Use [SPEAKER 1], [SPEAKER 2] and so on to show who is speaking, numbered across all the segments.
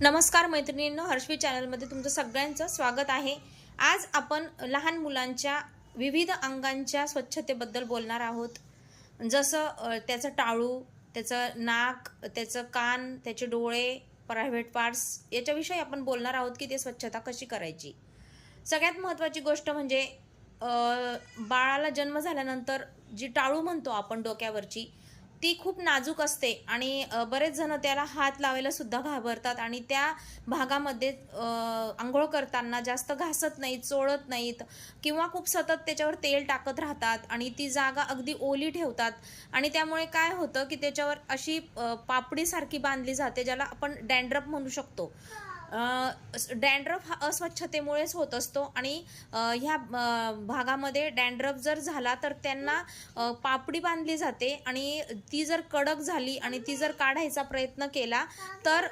[SPEAKER 1] नमस्कार मैत्रिणींनो हर्षवी चॅनलमध्ये तुमचं सगळ्यांचं स्वागत आहे. आज आपण लहान मुलांच्या विविध अंगांच्या स्वच्छतेबद्दल बोलणार आहोत. जसं त्याचं टाळू त्याचं नाक त्याचं कान त्याचे डोळे प्रायव्हेट पार्ट्स याच्याविषयी आपण बोलणार आहोत की ते स्वच्छता कशी करायची. सगळ्यात महत्त्वाची गोष्ट म्हणजे बाळाला जन्म झाल्यानंतर जी टाळू म्हणतो आपण डोक्यावरची ती खूप नाजूक असते आणि बरेच जण त्याला हात लावायला सुद्धा घाबरतात आणि त्या भागामध्ये आंघोळ करताना जास्त घासत नाहीत चोळत नाहीत किंवा खूप सतत त्याच्यावर तेल टाकत राहतात आणि ती जागा अगदी ओली ठेवतात. आणि त्यामुळे काय होतं की त्याच्यावर अशी पापडीसारखी बांधली जाते ज्याला आपण डँड्रप म्हणू शकतो. डॅन्ड्रफ हा अस्वच्छतेमुळेच होत असतो आणि ह्या भागामध्ये डॅन्ड्रफ जर झाला तर त्यांना पापडी बांधली जाते आणि ती जर कडक झाली आणि ती जर काढायचा प्रयत्न केला तर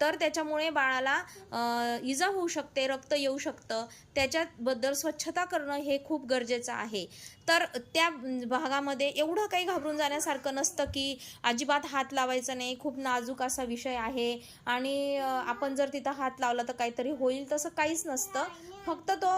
[SPEAKER 1] तर त्याच्यामुळे बाळाला इजा होऊ शकते रक्त येऊ शकतं. त्याच्याबद्दल स्वच्छता करणं हे खूप गरजेचं आहे. तर त्या भागामध्ये एवढं काही घाबरून जाण्यासारखं नसतं की अजिबात हात लावायचा नाही खूप नाजूक असा विषय आहे. आणि आपण आपण जर तिथं हात लावला तर काहीतरी होईल तसं काहीच नसतं. फक्त तो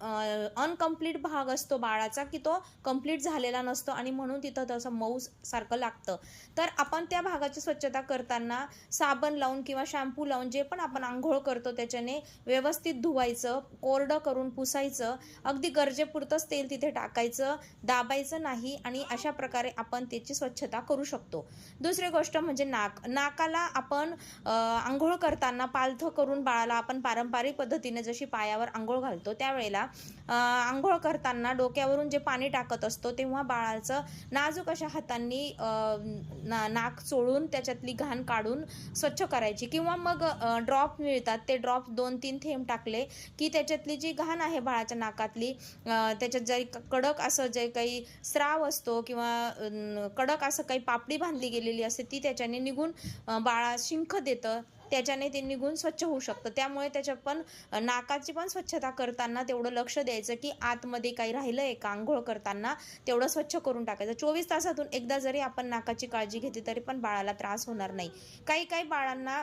[SPEAKER 1] अनकम्प्लीट भाग असतो बाळाचा की तो कंप्लीट झालेला नसतो आणि म्हणून तिथं तसं मऊ सारखं लागतं. तर आपण त्या भागाची स्वच्छता करताना साबण लावून किंवा शॅम्पू लावून जे पण आपण आंघोळ करतो त्याच्याने व्यवस्थित धुवायचं कोरडं करून पुसायचं अगदी गरजेपुरतंच तेल तिथे टाकायचं दाबायचं नाही आणि अशा प्रकारे आपण त्याची स्वच्छता करू शकतो. दुसरी गोष्ट म्हणजे नाक. नाकाला आपण आंघोळ करताना पालथं करून बाळाला आपण पारंपरिक पद्धतीने जशी पायावर आंघोळ घालतो त्यावेळेला आंघोळ करताना डोक्यावरून जे पाणी टाकत असतो तेव्हा बाळाचं नाजूक अशा हातांनी ना नाक चोळून त्याच्यातली घाण काढून स्वच्छ करायची. किंवा मग ड्रॉप मिळतात ते ड्रॉप दोन तीन थेंब टाकले की त्याच्यातली जी घाण आहे बाळाच्या नाकातली त्याच्यात जरी कडक असं जे काही स्राव असतो किंवा कडक असं काही पापडी बांधली गेलेली असते ती त्याच्याने निघून बाळा शिंख देतं. त्याच्याने ते निघून स्वच्छ होऊ शकतं. त्यामुळे त्याच्या पण नाकाची पण स्वच्छता करताना तेवढं लक्ष द्यायचं की आतमध्ये काही राहिलं आहे का? आंघोळ करताना तेवढं स्वच्छ करून टाकायचं. चोवीस तासातून एकदा जरी आपण नाकाची काळजी घेतली तरी पण बाळाला त्रास होणार नाही. काही काही बाळांना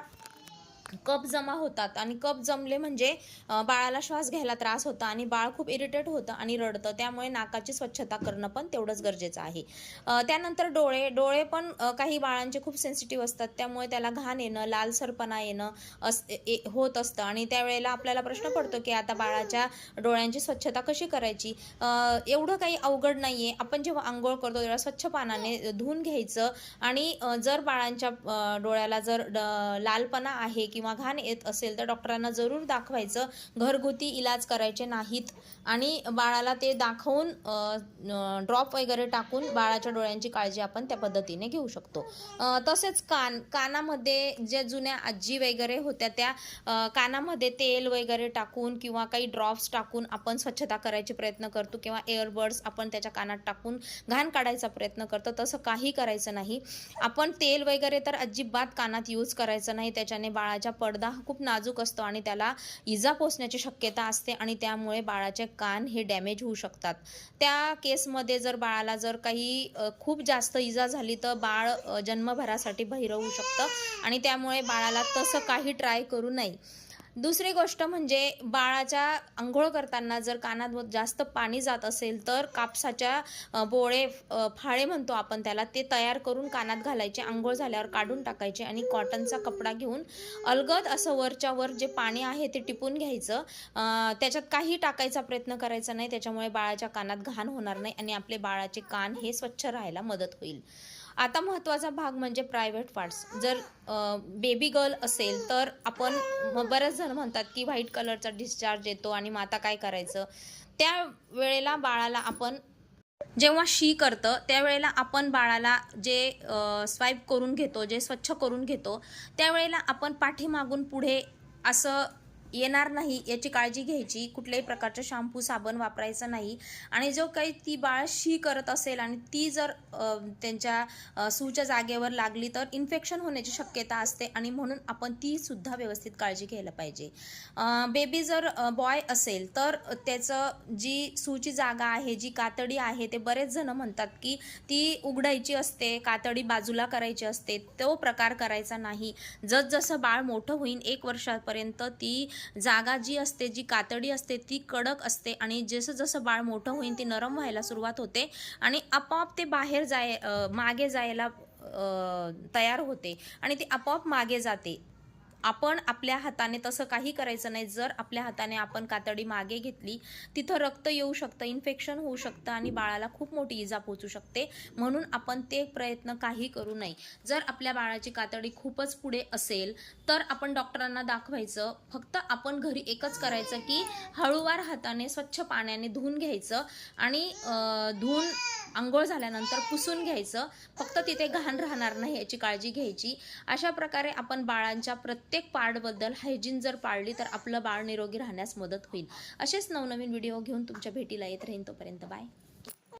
[SPEAKER 1] कप जमा होतात आणि कप जमले म्हणजे बाळाला श्वास घ्यायला त्रास होता आणि बाळ खूप इरिटेट होतं आणि रडतं. त्यामुळे नाकाची स्वच्छता करणं पण तेवढंच गरजेचं आहे. त्यानंतर डोळे डोळे पण काही बाळांचे खूप सेन्सिटिव्ह असतात. त्यामुळे त्याला घाण येणं लालसरपणा येणं अस ए- होत असतं आणि त्यावेळेला आपल्याला प्रश्न पडतो की आता बाळाच्या डोळ्यांची स्वच्छता कशी करायची? एवढं काही अवघड नाही आहे आपण जेव्हा आंघोळ करतो तेव्हा स्वच्छ पानाने धुवून घ्यायचं आणि जर बाळांच्या डोळ्याला जर ड- लालपणा आहे किंवा किंवा घाण येत असेल तर डॉक्टरांना जरूर दाखवायचं. घरगुती इलाज करायचे नाहीत. आणि बाळाला ते दाखवून ड्रॉप वगैरे टाकून बाळाच्या डोळ्यांची काळजी आपण त्या पद्धतीने घेऊ शकतो. तसेच कान कानामध्ये ज्या जुन्या आजी वगैरे होत्या त्या कानामध्ये तेल वगैरे टाकून किंवा काही ड्रॉप्स टाकून आपण स्वच्छता करायचे प्रयत्न करतो किंवा एअरबड्स आपण त्याच्या कानात टाकून घाण काढायचा प्रयत्न करतो. तसं काही करायचं नाही. आपण तेल वगैरे तर अजिबात कानात यूज करायचं नाही. त्याच्याने बाळाच्या पडदा हा खूप नाजूक असतो आणि त्याला इजा पोचण्याची शक्यता असते आणि त्यामुळे बाळाचे कान हे डॅमेज होऊ शकतात. त्या केसमध्ये जर बाळाला जर काही खूप जास्त इजा झाली तर बाळ जन्मभरासाठी बहिरं होऊ शकतं आणि त्यामुळे बाळाला तसं काही ट्राय करू नये. दुसरी गोष्ट म्हणजे बाळाच्या आंघोळ करताना जर कानात जास्त पाणी जात असेल तर कापसाच्या बोळे फाळे म्हणतो आपण त्याला ते तयार करून कानात घालायचे आंघोळ झाल्यावर काढून टाकायचे आणि कॉटनचा कपडा घेऊन अलगद असं वरच्या वर जे पाणी आहे ते टिपून घ्यायचं. त्याच्यात काही टाकायचा प्रयत्न करायचा नाही त्याच्यामुळे बाळाच्या कानात घाण होणार नाही आणि आपले बाळाचे कान हे स्वच्छ राहायला मदत होईल. आता महत्त्वाचा भाग म्हणजे प्रायव्हेट पार्ट्स जर बेबी गर्ल असेल तर आपण बरेच जण म्हणतात की व्हाईट कलरचा डिस्चार्ज येतो आणि मग आता काय करायचं? त्या वेळेला बाळाला आपण जेव्हा शी करतं त्यावेळेला आपण बाळाला जे स्वाईप करून घेतो जे स्वच्छ करून घेतो त्यावेळेला आपण पाठीमागून पुढे असं येणार नाही याची काळजी घ्यायची. कुठल्याही प्रकारचं शॅम्पू साबण वापरायचं नाही. आणि जो काही ती बाळ शी करत असेल आणि ती जर त्यांच्या सूच्या जागेवर लागली तर इन्फेक्शन होण्याची शक्यता असते आणि म्हणून आपण ती सुद्धा व्यवस्थित काळजी घ्यायला पाहिजे. बेबी जर बॉय असेल तर त्याचं जी सूची जागा आहे जी कातडी आहे ते बरेच जण म्हणतात की ती उघडायची असते कातडी बाजूला करायची असते तो प्रकार करायचा नाही. जसजसं बाळ मोठं होईल एक वर्षापर्यंत ती जागा जी असते जी कातडी असते ती कडक असते आणि जसं जसं बाळ मोठं होईल ती नरम व्हायला सुरुवात होते आणि आपोआप ते बाहेर जाय मागे जायला तयार होते आणि ती आपोआप मागे जाते. आपण आपल्या हाताने तसं काही करायचं नाही. जर आपल्या हाताने आपण कातडी मागे घेतली तिथं रक्त येऊ शकतं इन्फेक्शन होऊ शकतं आणि बाळाला खूप मोठी इजा पोचू शकते. म्हणून आपण ते प्रयत्न काही करू नये. जर आपल्या बाळाची कातडी खूपच पुढे असेल तर आपण डॉक्टरांना दाखवायचं. फक्त आपण घरी एकच करायचं की हळूवार हाताने स्वच्छ पाण्याने धुवून घ्यायचं आणि धुवून आंघोळ झाल्यानंतर पुसून घ्यायचं. फक्त तिथे घाण राहणार नाही याची काळजी घ्यायची. अशा प्रकारे आपण बाळांच्या प्रत्येक पार्टबद्दल हायजीन जर पाळली तर आपलं बाळ निरोगी राहण्यास मदत होईल. असेच नवनवीन व्हिडिओ घेऊन तुमच्या भेटीला येत राहीन तोपर्यंत बाय